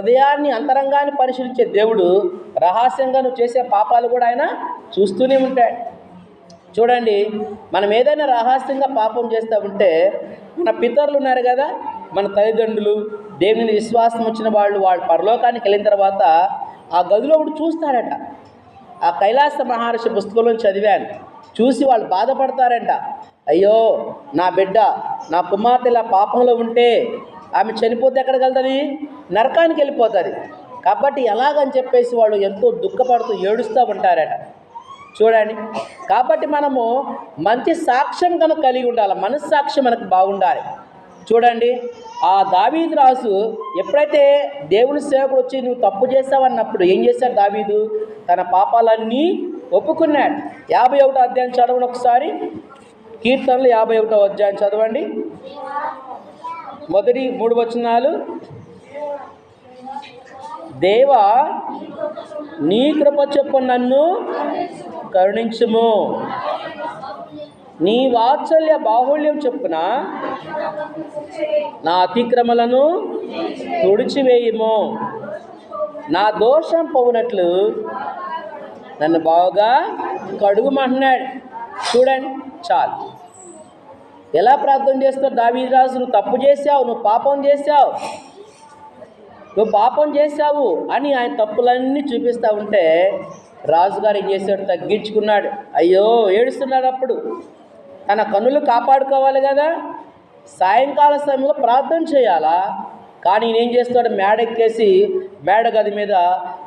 హృదయాన్ని అంతరంగాన్ని పరిశీలించే దేవుడు రహస్యంగా నువ్వు చేసే పాపాలు కూడా ఆయన చూస్తూనే ఉంటాడు. చూడండి మనం ఏదైనా రహస్యంగా పాపం చేస్తూ ఉంటే మన పితరులు ఉన్నారు కదా మన తల్లిదండ్రులు దేవుని మీద విశ్వాసం వచ్చిన వాళ్ళు వాళ్ళు పరలోకానికి వెళ్ళిన తర్వాత ఆ గదిలో ఒకటి చూస్తారట ఆ కైలాస మహర్షి పుస్తకంలో చదివాను. చూసి వాళ్ళు బాధపడతారంట. అయ్యో నా బిడ్డ నా కుమార్తె ఇలా పాపంలో ఉంటే ఆమె చనిపోతే ఎక్కడికి వెళ్తుంది? నరకానికి వెళ్ళిపోతుంది. కాబట్టి ఎలాగని చెప్పేసి వాళ్ళు ఎంతో దుఃఖపడుతూ ఏడుస్తూ ఉంటారట. చూడండి. కాబట్టి మనము మంచి సాక్ష్యం కనుక కలిగి ఉండాలి. మనస్సాక్ష్యం మనకు బాగుండాలి. చూడండి. ఆ దావీదు రాసు ఎప్పుడైతే దేవుని సేవకుడు వచ్చి నువ్వు తప్పు చేసావన్నప్పుడు ఏం చేశాడు దావీదు? తన పాపాలన్నీ ఒప్పుకున్నాడు. యాభై ఒకటో అధ్యాయం చదవండి ఒకసారి. కీర్తనలు యాభై ఒకటో అధ్యాయం చదవండి. మొదటి మూడు వచనాలు. దేవా నీ కృప చెప్పు నన్ను కరుణించుము. నీ వాత్సల్య బాహుళ్యం చెప్పున నా అతిక్రమలను తుడిచివేయము. నా దోషం పోవునట్లు నన్ను బాగా కడుగుమంటున్నాడు. చూడండి చాలు. ఎలా ప్రార్థన చేస్తావు దావీరాజు నువ్వు తప్పు చేసావు నువ్వు పాపం చేసావు నువ్వు పాపం చేశావు అని ఆయన తప్పులన్నీ చూపిస్తూ ఉంటే రాజుగారు ఏం చేశాడు? తగ్గించుకున్నాడు. అయ్యో ఏడుస్తున్నాడు అప్పుడు. తన కన్నులు కాపాడుకోవాలి కదా? సాయంకాల సమయంలో ప్రార్థన చేయాలా? కానీ నేనేం చేస్తాడు? మేడెక్కేసి మేడ గది మీద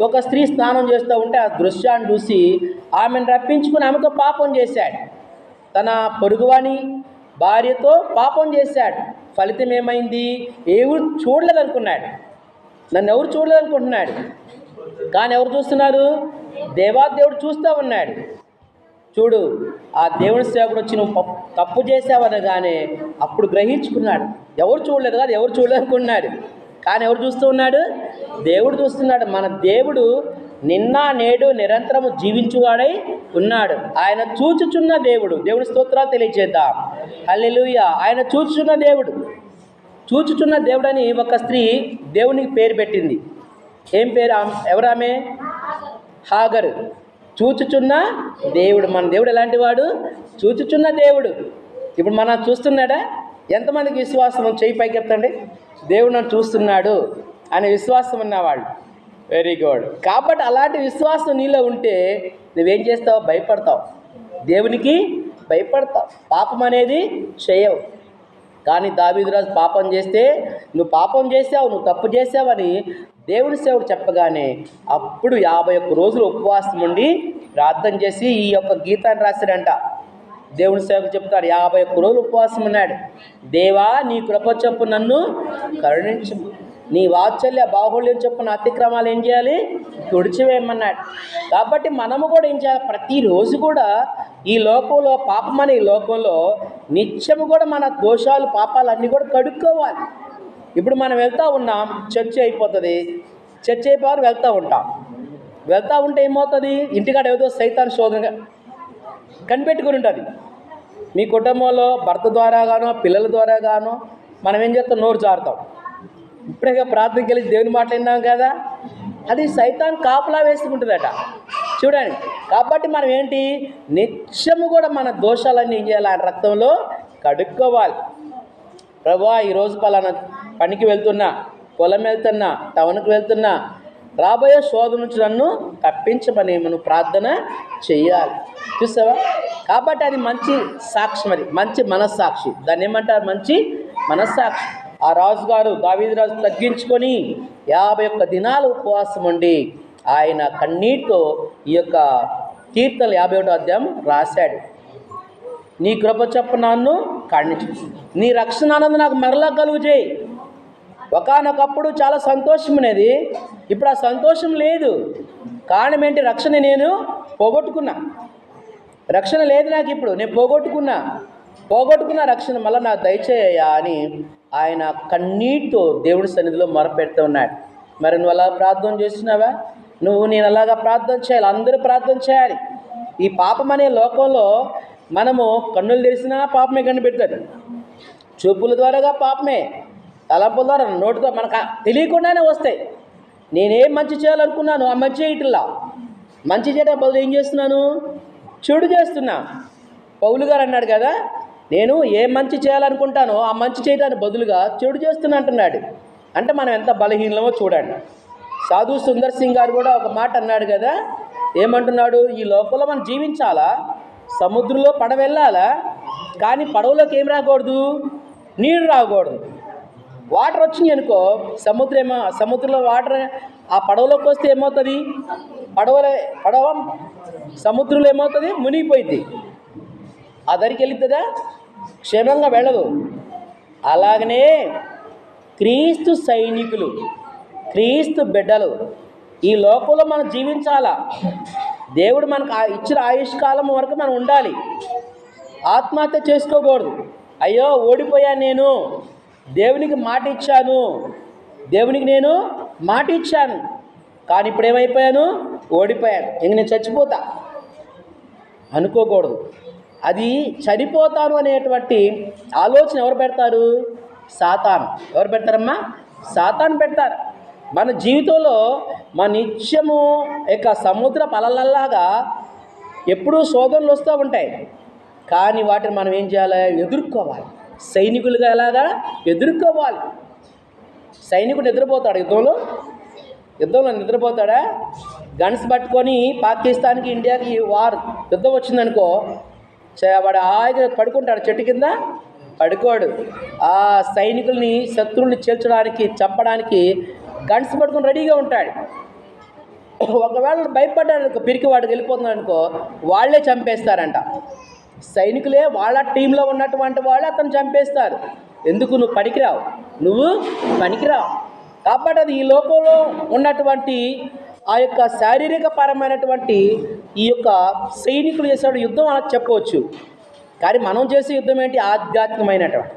ఒక స్త్రీ స్నానం చేస్తూ ఉంటే ఆ దృశ్యాన్ని చూసి ఆమెను రప్పించుకుని ఆమెతో పాపం చేశాడు. తన పొరుగువాని భార్యతో పాపం చేశాడు. ఫలితం ఏమైంది? ఎవరు చూడలేదనుకున్నాడు. నన్ను ఎవరు చూడలేదనుకుంటున్నాడు. కానీ ఎవరు చూస్తున్నారు? దేవాదేవుడు చూస్తూ ఉన్నాడు. చూడు ఆ దేవుని సేవకుడు వచ్చి నువ్వు తప్పు చేసావనగానే అప్పుడు గ్రహించుకున్నాడు. ఎవరు చూడలేదు కాదు ఎవరు చూడలేదనుకున్నాడు కానీ ఎవరు చూస్తూ ఉన్నాడు? దేవుడు చూస్తున్నాడు. మన దేవుడు నిన్న నేడు నిరంతరము జీవించువాడై ఉన్నాడు. ఆయన చూచుచున్న దేవుడు. దేవుడి స్తోత్రాలు తెలియజేద్దాం హల్లెలూయ. ఆయన చూచుచున్న దేవుడు. చూచుచున్న దేవుడని ఒక స్త్రీ దేవునికి పేరు పెట్టింది. ఏం పేరు? ఎవరామే ఎవరామె హాగరు. చూచుచున్న దేవుడు. మన దేవుడు ఎలాంటి వాడు? చూచుచున్న దేవుడు. ఇప్పుడు మనం చూస్తున్నాడా? ఎంతమందికి విశ్వాసం చేయి పైకి ఎత్తండి. దేవుడు నన్ను చూస్తున్నాడు అనే విశ్వాసం ఉన్నవాళ్ళు. వెరీ గుడ్ కాబట్టి అలాంటి విశ్వాసం నీలో ఉంటే నువ్వేం చేస్తావు? భయపడతావు. దేవునికి భయపడతావు. పాపం అనేది చేయవు. కానీ దావీదురాజు పాపం చేస్తే నువ్వు పాపం చేసావు నువ్వు తప్పు చేసావని దేవుని సేవడు చెప్పగానే అప్పుడు యాభై ఒక్క రోజులు ఉపవాసం ఉండి ప్రార్థన చేసి ఈ యొక్క గీతాన్ని రాశాడంట. దేవుని సేవకు చెప్తాడు యాభై ఒక్క రోజులు ఉపవాసం ఉన్నాడు. దేవా నీ కృప చెప్పు నన్ను కరుణించు. నీ వాత్సల్య బాహుళ్యం చెప్పిన అతిక్రమాలు ఏం చేయాలి? తుడిచివేయమన్నాడు. కాబట్టి మనము కూడా ఏం చేయాలి? ప్రతిరోజు కూడా ఈ లోకంలో పాపం ఈ లోకంలో నిత్యము కూడా మన దోషాలు పాపాలు అన్నీ కూడా కడుక్కోవాలి ఇప్పుడు మనం వెళ్తూ ఉన్నాం చర్చ్ అయిపోతుంది. చర్చ్ అయిపోయి వెళ్తూ ఉంటాం. వెళ్తూ ఉంటే ఏమవుతుంది? ఇంటికాడ ఏదో సైతాన్ శోధన కనిపెట్టుకుని ఉంటుంది. మీ కుటుంబంలో భర్త ద్వారా గానో పిల్లల ద్వారా గానో మనం ఏం చేస్తాం? నోరు జారుతాం. ఇప్పుడే ప్రార్థనకి వెళ్ళి దేవుని మాట్లాడినాం కదా? అది సైతాన్ కాపలా వేసుకుంటుందట. చూడండి కాబట్టి మనం ఏంటి? నిత్యము కూడా మన దోషాలన్నీ ఏం చేయాలి? ఆయన రక్తంలో కడుక్కోవాలి. ప్రభా ఈరోజు పలానా పనికి వెళ్తున్నా పొలం వెళ్తున్నా టౌన్కి వెళ్తున్నా రాబోయే శోధ నుంచి నన్ను తప్పించమని మనం ప్రార్థన చెయ్యాలి చూసావా? కాబట్టి అది మంచి సాక్షి మరి మంచి మనస్సాక్షి. దాన్ని ఏమంటారు? మంచి మనస్సాక్షి. ఆ రాజుగారు దావీదు రాజు తగ్గించుకొని యాభై ఒక్క దినాలు ఉపవాసం ఉండి ఆయన కన్నీటితో ఈ యొక్క కీర్తనలు యాభై ఒకటో అధ్యాయం రాశాడు. నీ కృప చెప్పు నన్ను ఖండించు నీ రక్షణ ఆనందం నాకు మరలా కలుగు చేయి ఒకనొకప్పుడు చాలా సంతోషం అనేది ఇప్పుడు ఆ సంతోషం లేదు. కారణం ఏంటి? రక్షణ నేను పోగొట్టుకున్నా. రక్షణ లేదు నాకు ఇప్పుడు. నేను పోగొట్టుకున్నా. పోగొట్టుకున్న రక్షణ మళ్ళీ నా దయచేయ్యా అని ఆయన కన్నీటితో దేవుడి సన్నిధిలో మొరపెడుతూ ఉన్నాడు. మరి నువ్వు అలా ప్రార్థన చేస్తున్నావా? నువ్వు నేను అలాగా ప్రార్థన చేయాలి అందరూ ప్రార్థన చేయాలి. ఈ పాపం అనే లోకంలో మనము కన్నులు తెరిచినా పాపమే కనిపెడతాడు చూపుల ద్వారాగా పాపమే తలంపుల ద్వారా నోటితో మనకు తెలియకుండానే వస్తాయి. నేనేం మంచి చేయాలనుకున్నాను ఆ మంచి చేయటంలా. మంచి చేయడం బదులు ఏం చేస్తున్నాను? చెడు చేస్తున్నా. పౌలు గారు అన్నాడు కదా నేను ఏ మంచి చేయాలనుకుంటానో ఆ మంచి చేయడానికి బదులుగా చెడు చేస్తున్నా అంటున్నాడు. అంటే మనం ఎంత బలహీనమో చూడండి. సాధు సుందర్ సింగ్ గారు కూడా ఒక మాట అన్నాడు కదా ఏమంటున్నాడు? ఈ లోకంలో మనం జీవించాలా? సముద్రంలో పడవ వెళ్ళాలా కానీ పడవలోకి ఏం రాకూడదు? నీరు రాకూడదు. వాటర్ వచ్చింది అనుకో సముద్రం ఏమో సముద్రంలో వాటర్ ఆ పడవలోకి వస్తే ఏమవుతుంది? పడవలే పడవ సముద్రంలో ఏమవుతుంది? మునిగిపోయింది ఆ దరికి వెళ్తుందా? క్షేమంగా వెళ్ళదు. అలాగనే క్రీస్తు సైనికులు క్రీస్తు బిడ్డలు ఈ లోకంలో మనం జీవించాలా? దేవుడు మనకు ఆ ఇచ్చిన ఆయుష్కాలం వరకు మనం ఉండాలి. ఆత్మహత్య చేసుకోకూడదు. అయ్యో ఓడిపోయాను నేను? దేవునికి మాట ఇచ్చాను. దేవునికి నేను మాట ఇచ్చాను. కానీ ఇప్పుడు ఏమైపోయాను? ఓడిపోయాను. ఇంక నేను చచ్చిపోతా. అనుకోకూడదు. అది చనిపోతాను అనేటువంటి ఆలోచన ఎవరు పెడతారు? సాతాను. ఎవరు పెడతారమ్మా? సాతాను పెడతారు. మన జీవితంలో మన నిత్యము యొక్క సముద్ర పలలల్లాగా ఎప్పుడూ శోధనలు వస్తూ ఉంటాయి. కానీ వాటిని మనం ఏం చేయాలి? ఎదుర్కోవాలి. సైనికులుగా ఎలాగా? ఎదుర్కోవాలి. సైనికుడు నిద్రపోతాడు యుద్ధంలో. యుద్ధంలో నిద్రపోతాడా? గన్స్ పట్టుకొని పాకిస్తాన్కి ఇండియాకి వార్ యుద్ధం వచ్చిందనుకో వాడు ఆయన పడుకుంటాడు చెట్టు కింద పడుకోడు. ఆ సైనికుల్ని శత్రువుల్ని చేర్చడానికి చంపడానికి గన్స్ పడుకుని రెడీగా ఉంటాడు. ఒకవేళ భయపడ్డాడు పిరికి వాడికి వెళ్ళిపోతున్నాడు అనుకో వాళ్ళే చంపేస్తారంట. సైనికులే వాళ్ళ టీంలో ఉన్నటువంటి వాళ్ళే అతను చంపేస్తారు. ఎందుకు? నువ్వు పనికిరావు. నువ్వు పనికిరావు. కాబట్టి అది ఈ లోపంలో ఉన్నటువంటి ఆ యొక్క శారీరక పరమైనటువంటి ఈ యొక్క సైనికులు చేసే యుద్ధం అని చెప్పవచ్చు. కానీ మనం చేసే యుద్ధం ఏంటి? ఆధ్యాత్మికమైనటువంటి.